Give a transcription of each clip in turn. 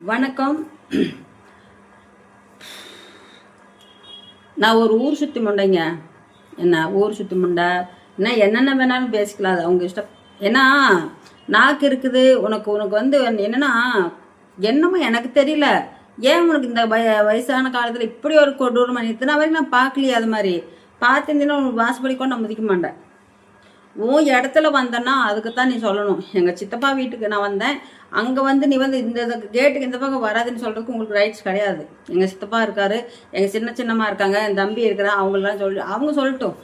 வணக்கம். நான் ஒரு ஊர் சுற்றி முண்டைங்க. என்ன ஊர் சுற்றி முண்டை? என்ன என்னென்ன வேணாலும் பேசிக்கலாம் அது அவங்க இஷ்டம். ஏன்னா நாக்கு இருக்குது உனக்கு உனக்கு வந்து என்னன்னா என்னமோ எனக்கு தெரியல. ஏன் உனக்கு இந்த வய வயசான காலத்தில் இப்படி ஒரு கொடூரமாக இத்தனை வரைக்கும் நான் பார்க்கலையே அது மாதிரி. பார்த்துருந்தீங்கன்னா உனக்கு வாசப்படி கொண்டு நான் முதிக்க மாட்டேன். உன் இடத்துல வந்தேன்னா அதுக்கு தான் நீ சொல்லணும். எங்கள் சித்தப்பா வீட்டுக்கு நான் வந்தேன். அங்கே வந்து நீ வந்து இந்த கேட்டுக்கு இந்த பக்கம் வராதுன்னு சொல்கிறதுக்கு உங்களுக்கு ரைட்ஸ் கிடையாது. எங்கள் சித்தப்பா இருக்காரு எங்கள் சின்ன சின்னம்மா இருக்காங்க என் தம்பி இருக்கிறான் அவங்களெலாம் சொல்லி அவங்க சொல்லட்டும்.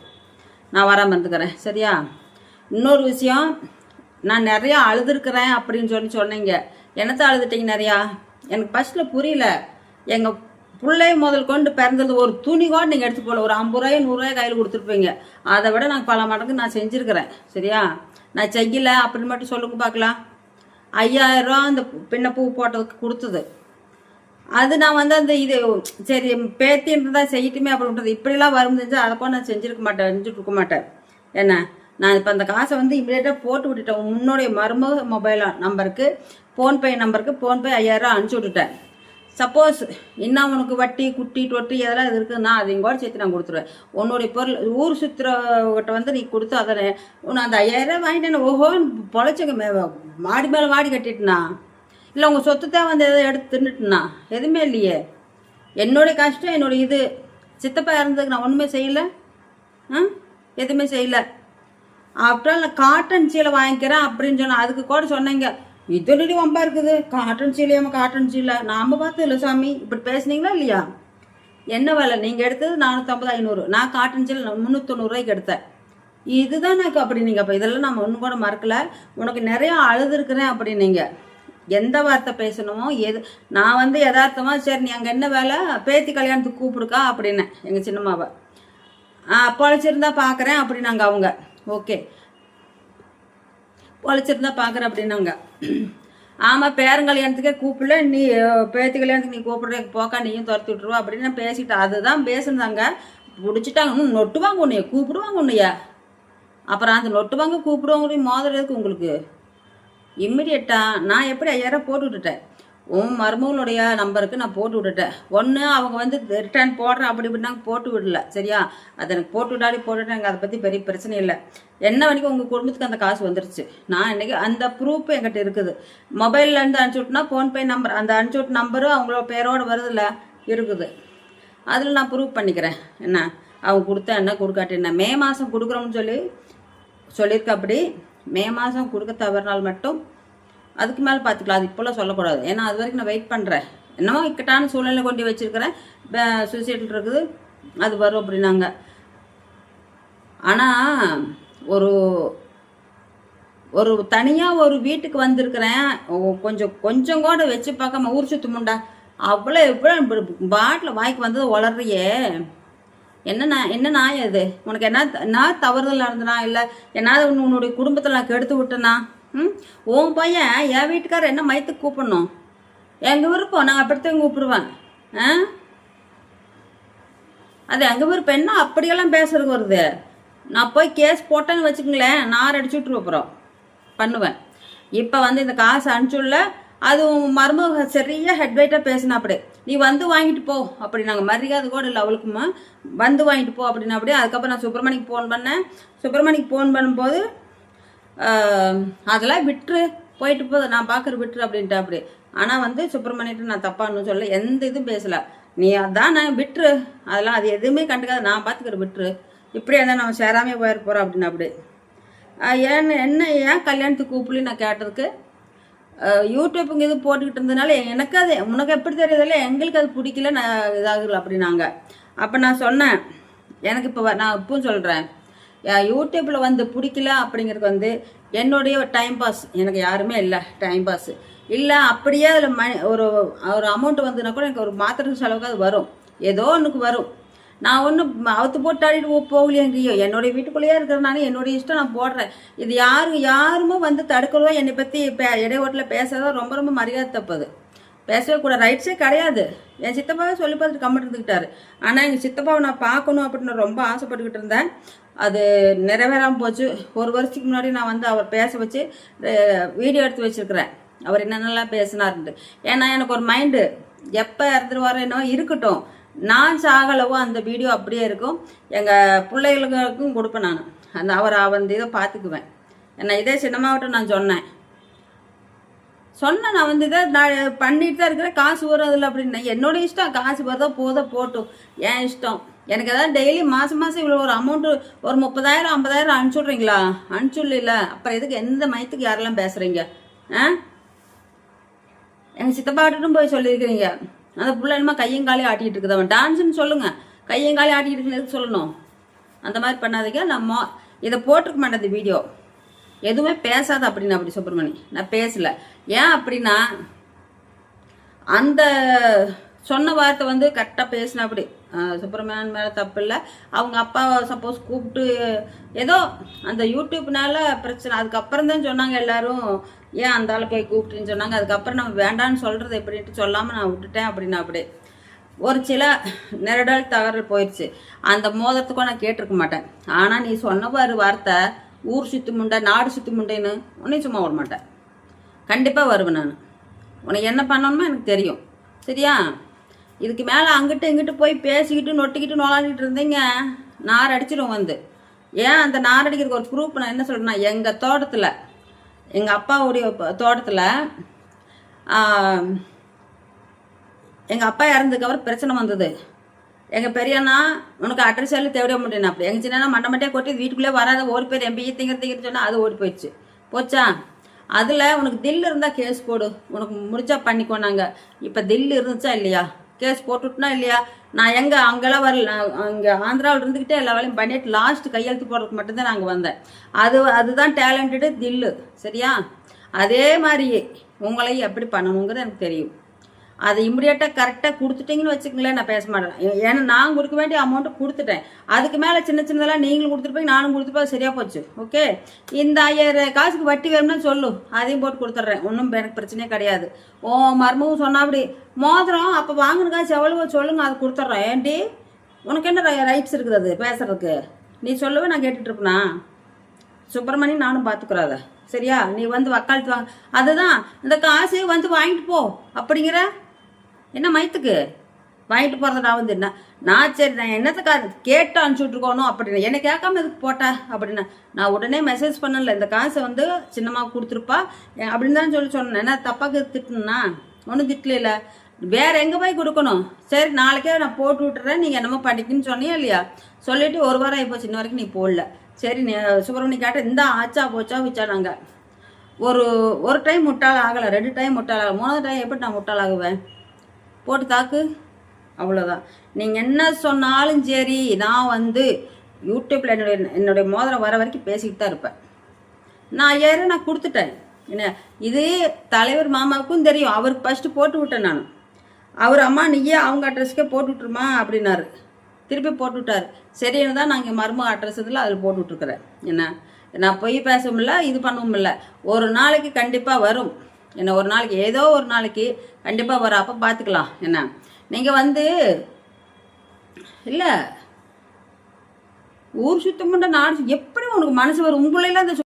நான் வராமல் இருந்துக்கிறேன் சரியா? இன்னொரு விஷயம் நான் நிறையா அழுதுருக்கிறேன் அப்படின்னு சொல்லி சொன்னீங்க. என்னத்தை அழுதுட்டீங்க நிறையா? எனக்கு ஃபஸ்ட்டில் புரியல. எங்கள் பிள்ளை முதல் கொண்டு பிறந்தது ஒரு துணி கூட நீங்கள் எடுத்து போகல. ஒரு ஐம்பது ரூபாய் நூறுரூவாய் கையில் கொடுத்துருப்பீங்க. அதை விட நான் பல மடங்கு நான் செஞ்சுருக்கிறேன். சரியா? நான் செய்யல அப்படின்னு மட்டும் சொல்லுங்க பார்க்கலாம். ஐயாயிரம் ரூபா அந்த பின்ன பூ போட்டதுக்கு கொடுத்தது. அது நான் வந்து அந்த இது சரி பேத்தின்னு தான் செய்யட்டுமே அப்படின்றது இப்படிலாம் வரும் செஞ்சால் அதை கூட நான் செஞ்சுருக்க மாட்டேன் செஞ்சுட்டு இருக்க மாட்டேன். என்ன? நான் இப்போ அந்த காசை வந்து இமீடியட்டாக போட்டு விட்டுட்டேன். முன்னோடைய மருமக மொபைல் நம்பருக்கு ஃபோன்பே நம்பருக்கு ஃபோன்பே ஐயாயிரம் அனுப்பிச்சி விட்டுட்டேன். சப்போஸ் இன்னும் உனக்கு வட்டி குட்டி டொட்டி இதெல்லாம் இது இருக்குதுன்னா அதையும் கூட சேர்த்து நான் கொடுத்துருவேன். உன்னுடைய பொருள் ஊர் சுற்றுறவர்கிட்ட வந்து நீ கொடுத்து அதை உன்னை அந்த ஐயாயிரம் வாங்கிட்டேன் ஓஹோ பொழைச்சங்க மே மாடி மேலே மாடி கட்டிட்டுனா? இல்லை உங்கள் சொத்து தான் வந்து எதை எடுத்து தின்னுட்டுனா? எதுவுமே இல்லையே. என்னுடைய கஷ்டம் என்னுடைய இது. சித்தப்பா இருந்ததுக்கு நான் ஒன்றுமே செய்யலை. ஆ? எதுவுமே செய்யலை. அப்புறம் நான் காட்டன் சீலை வாங்கிக்கிறேன் அப்படின்னு சொன்னேன் அதுக்கு கூட சொன்னீங்க. இதோடய வம்பா இருக்குது. காட்டன் சீலையாம காட்டன் சீலை. நாம பார்த்து இல்லை சாமி. இப்படி பேசுனீங்களா இல்லையா? என்ன வேலை? நீங்கள் எடுத்தது நானூற்றம்பது ஐநூறு. நான் காட்டன் சீலை முந்நூற்றொண்ணூறுவாய்க்கு எடுத்தேன். இதுதான் எனக்கு அப்படி நீங்கள் அப்போ இதெல்லாம் நம்ம ஒன்றும் கூட மறக்கலை. உனக்கு நிறையா அழுதுருக்கிறேன் அப்படின்னீங்க எந்த வார்த்தை பேசணுமோ எது நான் வந்து யதார்த்தமாக சரி நீ அங்கே என்ன வேலை? பேத்தி கல்யாணத்துக்கு கூப்பிடுக்கா அப்படின்னேன் எங்கள் சின்னம்மாவை. ஆ பொழைச்சிருந்தா பார்க்குறேன் அப்படின்னாங்க அவங்க. ஓகே. பொழைச்சிருந்தா பார்க்குறேன் அப்படின்னாங்க ஆமாம் பேரன் கல்யாணத்துக்கே கூப்பிடல நீ பேத்தி கல்யாணத்துக்கு நீ கூப்பிடுற போக்கா நீயும் துரத்தி விட்டுருவா அப்படின்னு நான் பேசிட்டேன். அதுதான் பேசுனாங்க பிடிச்சிட்டாங்க. ம் நொட்டுவாங்க உன்னைய கூப்பிடுவாங்க உன்னைய. அப்புறம் அந்த நொட்டுவாங்க கூப்பிடுவாங்க மோதுறதுக்கு உங்களுக்கு? இம்மிடியட்டாக நான் எப்படி ஐயாயிரம் போட்டு விட்டுட்டேன். உன் மருமகளுடைய நம்பருக்கு நான் போட்டு விட்டுட்டேன். ஒன்று அவங்க வந்து ரிட்டர்ன் போடுறேன் அப்படி இப்படினாங்க போட்டு விடல. சரியா? அதை எனக்கு போட்டு விடாடி போட்டுட்டேன். எனக்கு அதை பற்றி பெரிய பிரச்சனை இல்லை. என்ன வரைக்கும் உங்கள் குடும்பத்துக்கு அந்த காசு வந்துருச்சு. நான் இன்னைக்கு அந்த ப்ரூஃப் என்கிட்ட இருக்குது. மொபைல்லேருந்து அனுப்பிச்சி விட்டுனா ஃபோன்பே நம்பர் அந்த அனுப்பிச்சி விட்ட நம்பரும் அவங்களோட பேரோடு வருதுல்ல இருக்குது. அதில் நான் ப்ரூவ் பண்ணிக்கிறேன். என்ன? அவங்க கொடுத்தா என்ன கொடுக்காட்டி என்ன? மே மாதம் கொடுக்குறோம்னு சொல்லி சொல்லியிருக்க அப்படி? மே மாதம் கொடுக்க தவறினால் மட்டும் அதுக்கு மேலே பார்த்துக்கலாம் அது இப்போல்லாம் சொல்லக்கூடாது. ஏன்னா அது வரைக்கும் நான் வெயிட் பண்ணுறேன் என்னமோ இக்கட்டான சூழ்நிலை கொண்டு வச்சுருக்கிறேன். சூசைட்டில் இருக்குது. அது வரும் அப்படின்னாங்க. ஆனால் ஒரு ஒரு தனியாக ஒரு வீட்டுக்கு வந்திருக்கிறேன். கொஞ்சம் கொஞ்சம் கூட வச்சு பார்க்காம ஊர் சுத்து முண்டா. அவ்வளோ எவ்வளோ பாட்டில் வாய்க்கு வந்தது வளர்றியே. என்ன நான் என்ன நாய் அது? உனக்கு என்ன நான் தவறுதல் நடந்தனா இல்லை என்னாவது உன்னுடைய குடும்பத்தில் நான் கெடுத்து விட்டேனா? ம்? உன் பையன் என் வீட்டுக்காரர் என்ன மயத்துக்கு கூப்பிடணும்? எங்கள் விருப்பம் நான் அப்படித்தான் கூப்பிடுவேன் ஆ? அது எங்கள் விருப்பம் என்ன அப்படியெல்லாம் பேசுறதுக்கு வருது? நான் போய் கேஸ் போட்டேன்னு வச்சுக்கங்களேன் நார் அடிச்சு விட்டுருவோம் பண்ணுவேன். இப்போ வந்து இந்த காசு அனுப்பிச்சுள்ள அது மருமக சரியாக ஹெட்வைட்டாக பேசினா அப்படி நீ வந்து வாங்கிட்டு போ அப்படி நாங்கள் மரியாதை கூட இல்லை அவளுக்குமா. வந்து வாங்கிட்டு போ அப்படின்னா அப்படியே அதுக்கப்புறம் நான் சுப்பிரமணிக்கு ஃபோன் பண்ணேன். சுப்பிரமணிக்கு ஃபோன் பண்ணும்போது அதெல்லாம் விட்டுரு. போயிட்டு போதும் நான் பார்க்குற விட்டுரு அப்படின்ட்டு அப்படி ஆனால் வந்து சுப்பிரமணியத்தை நான் தப்பான்னு சொல்ல எந்த இதுவும் பேசலை. நீ அதான் நான் விட்டுரு. அதெல்லாம் அது எதுவுமே கண்டுக்காத நான் பார்த்துக்கிற விட்டுரு. இப்படியே இருந்தால் நம்ம சேராமே போயிட போகிறோம் அப்படின்னு அப்படி ஏன்னு என்ன ஏன் கல்யாணத்துக்கு கூப்பிடலி நான் கேட்டதுக்கு? யூடியூப்புங்க இது போட்டுக்கிட்டு இருந்ததுனால எனக்கு அது உனக்கு எப்படி தெரியுதில்ல எங்களுக்கு அது பிடிக்கல நான் இதாகல அப்படின்னாங்க. அப்போ நான் சொன்னேன் எனக்கு இப்போ நான் இப்பவும் சொல்கிறேன் யூடியூப்பில் வந்து பிடிக்கல அப்படிங்கிறது வந்து என்னுடைய டைம் பாஸ் எனக்கு யாருமே இல்லை டைம் பாஸ் இல்லை அப்படியே அதில் மணி ஒரு ஒரு அமௌண்ட் வந்துன்னா கூட எனக்கு ஒரு மாத்திரை செலவுக்கு அது வரும். ஏதோ ஒன்றுக்கு வரும். நான் ஒன்றும் அவுத்து போட்டு ஆடிட்டு போகலையே எங்கேயோ? என்னுடைய வீட்டுக்குள்ளேயே இருக்கிறனால என்னுடைய இஷ்டம் நான் போடுறேன். இது யாரும் யாருமே வந்து தடுக்கிறதோ என்னை பற்றி பே இடையோட்டில் பேசுறதோ ரொம்ப ரொம்ப மரியாதை தப்புது பேசவே கூட ரைட்ஸே கிடையாது. என் சித்தப்பாவே சொல்லி பார்த்துட்டு கம்மிட்டு இருந்துக்கிட்டாரு ஆனால் எங்கள் சித்தப்பாவை நான் பார்க்கணும் அப்படின்னு ரொம்ப ஆசைப்பட்டுக்கிட்டு இருந்தேன். அது நிறைவேறாமல் போச்சு. ஒரு வருஷத்துக்கு முன்னாடி நான் வந்து அவர் பேச வச்சு வீடியோ எடுத்து வச்சுருக்கிறேன். அவர் என்னென்னலாம் பேசினார்ன்ட்டு. ஏன்னா எனக்கு ஒரு மைண்டு எப்போ இறந்துருவாரோ என்னவோ இருக்கட்டும். நான் சாகலவோ அந்த வீடியோ அப்படியே இருக்கும். எங்கள் பிள்ளைகளுக்கும் கொடுப்பேன் நான். அந்த அவர் வந்து இதை பார்த்துக்குவேன். என்ன இதே சினிமாவிட்ட நான் சொன்னேன். சொன்னேன் நான் வந்து இதை நான் பண்ணிட்டு தான் இருக்கிறேன். காசு வரும் அதில் அப்படின்னு. என்னோட இஷ்டம் காசு வருதோ போதோ போட்டும். என் இஷ்டம். எனக்கு ஏதாவது டெய்லி மாதம் மாதம் இவ்வளோ ஒரு அமௌண்ட்டு ஒரு முப்பதாயிரம் ஐம்பதாயிரம் அனுப்பிச்சுட்றீங்களா? அனுப்பிச்சுடல அப்புறம் எதுக்கு எந்த மயத்துக்கு யாரெல்லாம் பேசுகிறீங்க ஆ? எங்கள் சித்தப்பாட்டும் போய் சொல்லியிருக்கிறீங்க. அந்த புள்ள என்னமா கையும் காலையும் ஆட்டிகிட்டு இருக்குது. அவன் டான்ஸ்னு சொல்லுங்கள் கையும் காலையும் ஆட்டிகிட்டு இருக்குன்னு எதுக்கு சொல்லணும்? அந்த மாதிரி பண்ணாதீங்க. நம்ம இதை போட்டிருக்க மாட்டேன் இந்த வீடியோ எதுவுமே பேசாத அப்படின்னு அப்படி சுப்பிரமணி. நான் பேசல. ஏன் அப்படின்னா அந்த சொன்ன வார்த்தை வந்து கரெக்டாக பேசின அப்படி. சுப்பிரமணியன் மேலே தப்பு இல்லை. அவங்க அப்பாவை சப்போஸ் கூப்பிட்டு ஏதோ அந்த யூடியூப்னால பிரச்சனை. அதுக்கப்புறம் தான் சொன்னாங்க எல்லாரும் ஏன் அந்த ஆள் போய் கூப்பிட்டுன்னு சொன்னாங்க? அதுக்கப்புறம் நம்ம வேண்டான்னு சொல்கிறது எப்படின்ட்டு சொல்லாமல் நான் விட்டுட்டேன் அப்படின்னா அப்படியே ஒரு சில நெருடல் தவறு போயிடுச்சு அந்த மோதத்துக்கும் நான் கேட்டிருக்க மாட்டேன். ஆனால் நீ சொன்ன பாரு வார்த்தை ஊர் சுத்து முண்டை நாடு சுத்து முண்டைன்னு உன்னையும் சும்மா விட மாட்டேன். கண்டிப்பாக வருவேன் நான். உனக்கு என்ன பண்ணணுமோ எனக்கு தெரியும். சரியா? இதுக்கு மேலே அங்கிட்டு இங்கிட்டு போய் பேசிக்கிட்டு நொட்டிக்கிட்டு நோளாண்டிட்டு இருந்தீங்க. நார் அடிச்சிடும் வந்து. ஏன் அந்த நார் அடிக்கிறதுக்கு ஒரு ப்ரூஃப் நான் என்ன சொல்கிறேன்னா எங்கள் தோட்டத்தில் எங்கள் அப்பாவுடைய தோட்டத்தில் எங்கள் அப்பா இறந்ததுக்கப்புறம் பிரச்சனை வந்தது. எங்கள் பெரியண்ணா உனக்கு அட்ரஸ் எல்லாம் தேவைய முடியும் அப்படி எங்கள் சின்ன மண்டை மட்டையாக கொட்டி வீட்டுக்குள்ளே வராத ஓடி போய் என் திங்கிற திங்கிற சொன்னால் அது ஓடி போயிடுச்சு. போச்சா? அதில் உனக்கு தில் இருந்தால் கேஸ் போடு. உனக்கு முடிச்சா பண்ணிக்கோ நாங்கள் இப்போ தில் இருந்துச்சா இல்லையா? கேஸ் போட்டுட்டுனா இல்லையா? நான் எங்கே அங்கெல்லாம் வரல. இங்கே அங்கே ஆந்திராவில் இருந்துக்கிட்டே எல்லா வேலையும் பண்ணிட்டு லாஸ்ட் கையெழுத்து போடுறதுக்கு மட்டும்தான் நாங்கள் வந்தேன். அது அதுதான் டேலண்டடு தில்லு. சரியா? அதே மாதிரியே உங்களையும் எப்படி பண்ணணுங்கிறது எனக்கு தெரியும். அதை இம்மிடியேட்டாக கரெக்டாக கொடுத்துட்டீங்கன்னு வச்சுக்கங்களேன் நான் பேச மாட்டேன். ஏன்னா நான் கொடுக்க வேண்டிய அமௌண்ட்டு கொடுத்துட்டேன். அதுக்கு மேலே சின்ன சின்னதெல்லாம் நீங்களும் கொடுத்துட்டு போய் நானும் கொடுத்துட்டு சரியாக போச்சு. ஓகே இந்த ஐயாயிரம் காசுக்கு வட்டி வேணும்னா சொல்லு. அதையும் போட்டு கொடுத்துட்றேன். ஒன்றும் எனக்கு பிரச்சனையே கிடையாது. ஓ மர்மவும் சொன்னா அப்படி. மோதிரம் அப்போ வாங்கின காசு எவ்வளவோ சொல்லுங்க அது கொடுத்துட்றேன். ஏன்டி? உனக்கு என்ன ரைட்ஸ் இருக்குது அது பேசுறதுக்கு? நீ சொல்லவே நான் கேட்டுட்ருப்பேனா சுப்பிரமணி நானும் பார்த்துக்குறாத சரியா? நீ வந்து வக்காலத்து வாங்க அதுதான். இந்த காசு வந்து வாங்கிட்டு போ. அப்படிங்கிற என்ன மயத்துக்கு வாங்கிட்டு போகிறத நான் வந்து என்ன? நான் சரி நான் என்னத்துக்காக கேட்டு அனுப்பிச்சுட்ருக்கோணும் அப்படின்னு. என்னை கேட்காம இதுக்கு போட்டேன் அப்படின்னா. நான் உடனே மெசேஜ் பண்ணல இந்த காசை வந்து சின்னமாக கொடுத்துருப்பா. அப்படின்னு தான் சொல்லி சொன்னேன். என்ன தப்பாக திட்டுனா ஒன்றும் திட்டல வேற எங்கே போய் கொடுக்கணும்? சரி நாளைக்கே நான் போட்டு விட்டுறேன். நீங்கள் என்னமோ பண்ணிக்கின்னு சொன்னியா இல்லையா? சொல்லிட்டு ஒரு வாரம் ஆகிப்போச்சு இன்ன வரைக்கும் நீ போடல. சரி நீ சுப்பிரமணி கேட்ட இந்த ஆச்சா போச்சா வச்சா நாங்கள் ஒரு ஒரு டைம் முட்டாள் ஆகலை ரெண்டு டைம் முட்டாள் ஆகலை. மூணாவது டைம் எப்படி நான் முட்டாள் ஆகுவேன்? போட்டு தாக்கு. அவ்வளோதான் நீங்கள் என்ன சொன்னாலும் சரி நான் வந்து யூடியூப்பில் என்னுடைய என்னுடைய மோதிரம் வர வரைக்கும் பேசிக்கிட்டு தான் இருப்பேன். நான் ஏற நான் கொடுத்துட்டேன். என்ன இது தலைவர் மாமாவுக்கும் தெரியும். அவருக்கு ஃபஸ்ட்டு போட்டு விட்டேன் நான். அவர் அம்மா நீயே அவங்க அட்ரஸ்க்கே போட்டு விட்ருமா அப்படின்னாரு. திருப்பி போட்டு விட்டார். சரின்னு தான் நாங்கள் மருமக அட்ரஸ் இதில் அதில் போட்டு விட்ருக்குறேன் என்ன நான் பொய் பேச முடியல இது பண்ணவும் இல்லை. ஒரு நாளைக்கு கண்டிப்பாக வரும். என்ன ஒரு நாளைக்கு ஏதோ ஒரு நாளைக்கு கண்டிப்பாக வர அப்போ பார்த்துக்கலாம் என்ன நீங்கள் வந்து இல்லை ஊர் சுத்தம் நாடு எப்படி உனக்கு மனசு வரும்? உங்களையெல்லாம் இந்த